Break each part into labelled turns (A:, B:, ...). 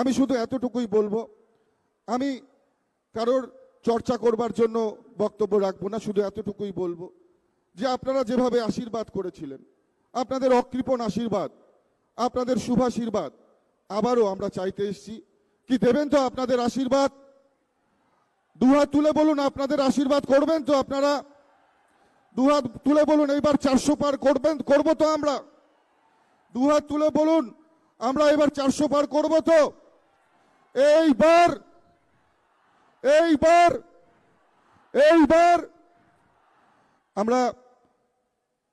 A: আমি শুধু এতটুকুই বলব, আমি কারোর চর্চা করবার জন্য বক্তব্য রাখব না, শুধু এতটুকুই বলব যে আপনারা যেভাবে আশীর্বাদ করেছিলেন, আপনাদের অকৃপণ আশীর্বাদ, আপনাদের শুভাশীর্বাদ আবারও আমরা চাইতে এসেছি। কি দেবেন তো আপনাদের আশীর্বাদ? দুহাত তুলে বলুন, আপনাদের আশীর্বাদ করবেন তো আপনারা? দুহাত তুলে বলুন, এইবার চারশো পার করবেন, করব তো আমরা। দুহাত তুলে বলুন, আমরা এবার চারশো পার করব তো? এইবার এইবার এইবার আমরা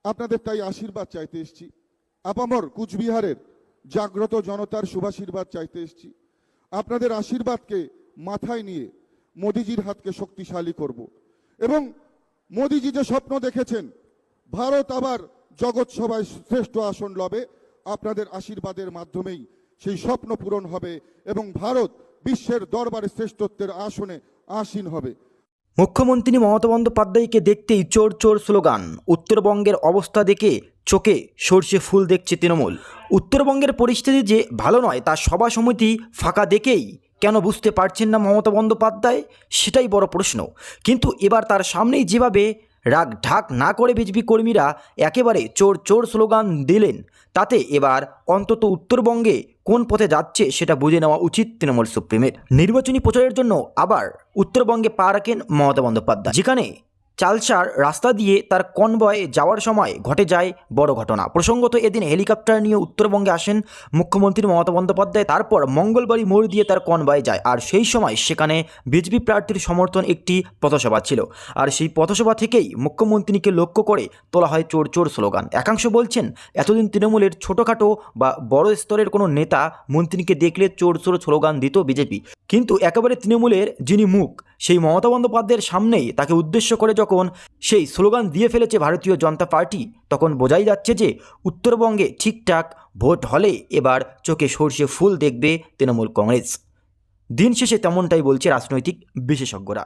A: আপনাদের তাই আশীর্বাদ চাইতে এসেছি। আপামর কুচবিহারের জাগ্রত জনতার শুভাশীর্বাদ চাইতে এসেছি। আপনাদের আশীর্বাদকে মাথায় নিয়ে মোদিজির হাতকে শক্তিশালী করব। এবং মোদিজি যে স্বপ্ন দেখেছেন, ভারত আবার জগৎ সভায় শ্রেষ্ঠ আসন লবে, আপনাদের আশীর্বাদের মাধ্যমেই সেই স্বপ্ন পূরণ হবে এবং ভারত বিশ্বের দরবারে শ্রেষ্ঠত্বের আসনে আসীন হবে।
B: মুখ্যমন্ত্রী মমতা বন্দ্যোপাধ্যায়কে দেখতেই চোর চোর স্লোগান, উত্তরবঙ্গের অবস্থা দেখে চোখে সর্ষে ফুল দেখছে তৃণমূল। উত্তরবঙ্গের পরিস্থিতি যে ভালো নয়, তা সভা সমিতি ফাঁকা দেখেই কেন বুঝতে পারছেন না মমতা বন্দ্যোপাধ্যায়? সেটাই বড় প্রশ্ন। কিন্তু এবার তার সামনেই যেভাবে রাগ ঢাক না করে বিজেপি কর্মীরা একেবারে চোর চোর স্লোগান দিলেন। তাতে এবার অন্তত উত্তরবঙ্গে কোন পথে যাচ্ছে সেটা বুঝে নেওয়া উচিত তৃণমূল সুপ্রিমের। নির্বাচনী প্রচারের জন্য আবার উত্তরবঙ্গে পা রাখেন মমতা বন্দ্যোপাধ্যায়। যেখানে চালসার রাস্তা দিয়ে তার কনভয়ে যাওয়ার সময় ঘটে যায় বড় ঘটনা। প্রসঙ্গত এদিন হেলিকপ্টার নিয়ে উত্তরবঙ্গে আসেন মুখ্যমন্ত্রী মমতা বন্দ্যোপাধ্যায়। তারপর মঙ্গলবাড়ি মোড় দিয়ে তার কনভয়ে যায় আর সেই সময় সেখানে বিজেপি প্রার্থীর সমর্থন একটি পথসভা ছিল। আর সেই পথসভা থেকেই মুখ্যমন্ত্রীকে লক্ষ্য করে তোলা হয় চোর চোর স্লোগান। একাংশ বলছেন, এতদিন তৃণমূলের ছোটোখাটো বা বড় স্তরের কোনো নেতা মন্ত্রীকে দেখলে চোর চোর স্লোগান দিত বিজেপি। কিন্তু একেবারে তৃণমূলের যিনি মুখ, সেই মমতা বন্দ্যোপাধ্যায়ের সামনেই তাকে উদ্দেশ্য করে যখন সেই স্লোগান দিয়ে ফেলেছে ভারতীয় জনতা পার্টি, তখন বোঝাই যাচ্ছে যে উত্তরবঙ্গে ঠিকঠাক ভোট হলে এবার চোখে সর্ষে ফুল দেখবে তৃণমূল কংগ্রেস। দিন শেষে তেমনটাই বলছে রাজনৈতিক বিশেষজ্ঞরা।